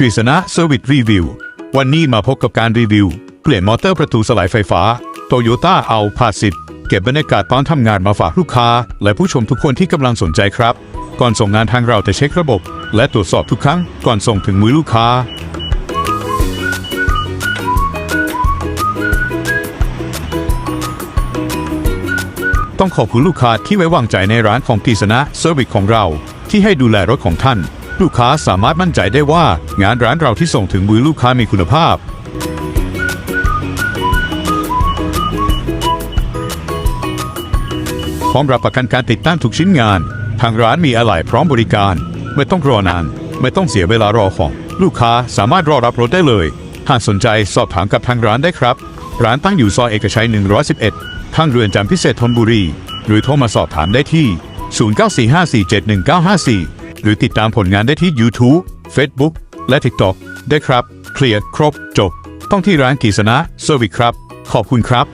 กฤษณะเซอร์วิสรีวิววันนี้มาพบกับการรีวิว เปลี่ยนมอเตอร์ประตูสลายไฟฟ้าโตโยต้าเอาพาสิทเก็บบรรยากาศตอนทำงานมาฝากลูกค้า และผู้ชมทุกคนที่กำลังสนใจครับ ก่อนส่งงานทางเราจะเช็คระบบ และตรวจสอบทุกครั้งก่อนส่งถึงมือลูกค้า ต้องขอบคุณลูกค้าที่ไว้วางใจในร้านของกฤษณะเซอร์วิสของเรา ที่ให้ดูแลรถของท่าน ลูกค้าสามารถมั่นใจได้ว่างานร้านเราที่ส่งถึงมือลูกค้ามีคุณภาพ พร้อมรับประกันการติดตั้งทุกชิ้นงาน ทางร้านมีอะไหล่พร้อมบริการ ไม่ต้องรอนาน ไม่ต้องเสียเวลารอของ ลูกค้าสามารถรอรับรถได้เลย หากสนใจสอบถามกับทางร้านได้ครับ ร้านตั้งอยู่ซอยเอกชัย 111ทางเรือนจำพิเศษธนบุรี หรือโทรมาสอบถามได้ที่ 0945471954 หรือติดตามผลงานได้ที่ YouTube Facebook และ TikTok ได้ครับ เคลียร์ครบจบ ต้องที่ร้านกีษณะเซอร์วิสครับ ขอบคุณครับ